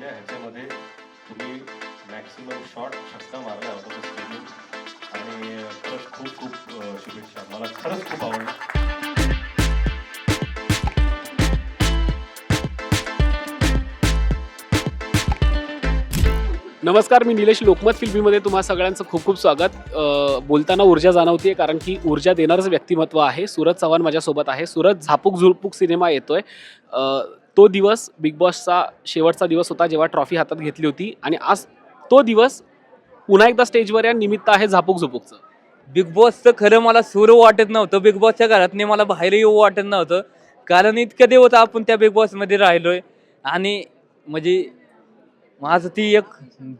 केलेल्या ह्याच्यामध्ये तुम्ही मॅक्सिमम शॉर्ट छक्का मारला होता तो स्टेडियम आणि खरंच खूप खूप शुभेच्छा. मला खरंच खूप आवडलं. नमस्कार मी निलेश लोकमत फिल्मीमध्ये तुम्हा सगळ्यांचं खूप खूप स्वागत. बोलताना ऊर्जा जाणवते कारण की ऊर्जा देणारंच व्यक्तिमत्व आहे. सूरज चव्हाण माझ्यासोबत आहे. सूरज झापूक झुळपूक सिनेमा येतोय. तो दिवस बिग बॉसचा शेवटचा दिवस होता जेव्हा ट्रॉफी हातात घेतली होती. आणि आज तो दिवस पुन्हा एकदा स्टेजवर या निमित्त आहे झापूक झुपूकचं बिग बॉसचं खरं मला सुरू वाटत नव्हतं. बिग बॉसच्या घरातने मला बाहेर येऊ वाटत नव्हतं. कारण इतकं दिवस आपण त्या बिग बॉसमध्ये राहिलोय. आणि म्हणजे माझं ती एक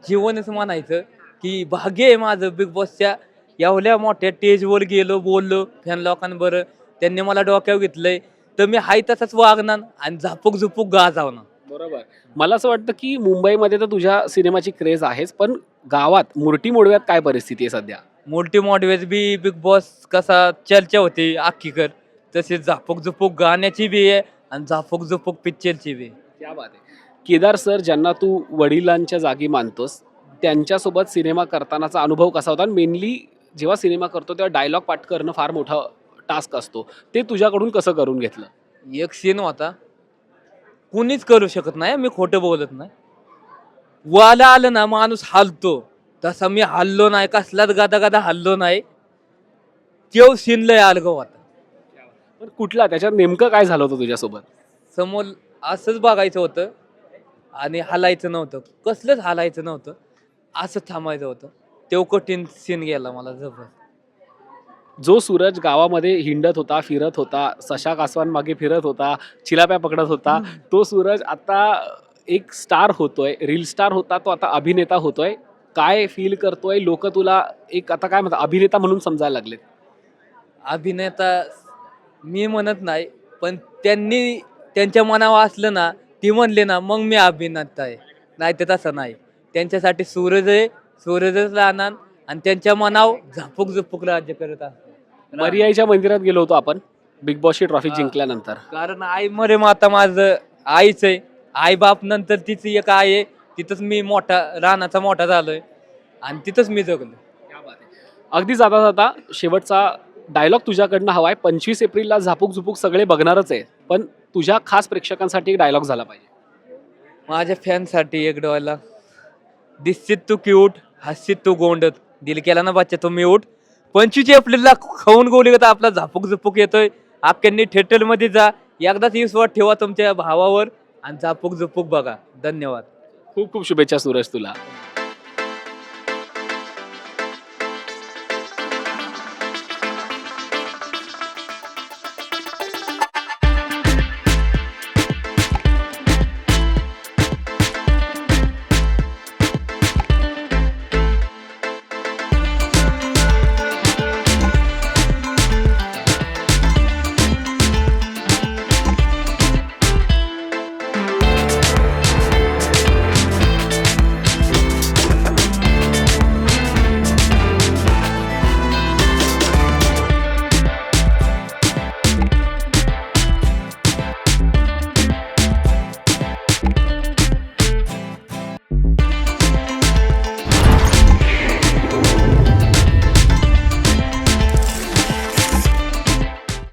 जीवनच म्हणायचं की भाग्य आहे माझं बिग बॉसच्या एवढ्या मोठ्या स्टेजवर गेलो बोललो फॅन लोकांबरं त्यांनी मला डोक्यावर घेतलंय. तर मी हाय तसाच वागणार आणि झापूक झुपूक गाजावणार बरोबर. मला असं वाटतं की मुंबईमध्ये तर तुझ्या सिनेमाची क्रेज आहेच पण गावात मुरटी मोडव्यात काय परिस्थिती आहे सध्या? मोठी मोठवेज बी बिग बॉस कसा चर्चा होती आखीकर तसेच झापूक झुपूक गाण्याची बी आहे आणि झापूक झुपूक पिक्चरची बी आहे. क्या बात आहे. केदार सर ज्यांना तू वडिलांच्या जागी मानतोस त्यांच्यासोबत सिनेमा करतानाचा अनुभव कसा होता? मेनली जेव्हा सिनेमा करतो तेव्हा डायलॉग पाठ करणं फार मोठा टास्क असतो. ते तुझ्याकडून कसं करून घेतलं? एक सीन होता. कुणीच करू शकत नाही मी खोटं बोलत नाही. वाला आलं ना माणूस हालतो. तसा मी हल्लो नाही कसलाच गादा गादा हल्लो नाही. तेव सीन लय अलगव होता. पण कुठला? त्याच्यात नेमकं काय झालं होतं तुझ्यासोबत? समोर असंच बघायचं होतं आणि हालायचं नव्हतं. कसलंच हालायचं नव्हतं. असं थांबायचं होतं. तेव कठीण सीन गेला मला जबर. जो सूरज गावामध्ये हिंडत होता फिरत होता सशा कासवांमागे फिरत होता चिलाप्या पकडत होता तो सूरज आता एक स्टार होतोय रील स्टार होता तो आता अभिनेता होतोय. काय फील करतोय? लोक तुला एक आता काय म्हणतात अभिनेता म्हणून समजायला लागलेत. अभिनेता मी म्हणत नाही पण त्यांनी त्यांच्या मनावर असलं ना ती म्हणले ना मग मी अभिनेता आहे. नाही तर तसं नाही. त्यांच्यासाठी सूरज आहे सूरजच राहणार आणि त्यांच्या मनावर झापूक झुपूक राज्य करत असतो. मरियाईच्या मंदिरात गेलो होतो आपण. बिग बॉसची ट्रॉफी. जिंकल्यानंतर. कारण आई मरे माता माझं आईच आहे. आई बाप नंतर तिची एक आई आहे. तिथंच मी मोठा रानाचा मोठा झालोय. आणि तिथंच मी जगलो अगदी जाता जाता शेवटचा डायलॉग तुझ्याकडनं हवाय. पंचवीस एप्रिलला झापूक झुपूक सगळे बघणारच आहे. पण तुझ्या खास प्रेक्षकांसाठी एक डायलॉग झाला पाहिजे. माझ्या फॅनसाठी एक डोळ्याला दिसशीत तू क्यूट हसशीत तू गोंडत. दिल केला ना बच्चा तुम्ही उठ. पंचवीस एप्रिलला खाऊन गोली तर आपला झापूक झुपूक येतोय. अख्ख्यांनी थिएटरमध्ये जा. एकदाच विश्वास ठेवा तुमच्या भावावर आणि झापूक झुपूक बघा. धन्यवाद. खूप खूप शुभेच्छा सुरज तुला.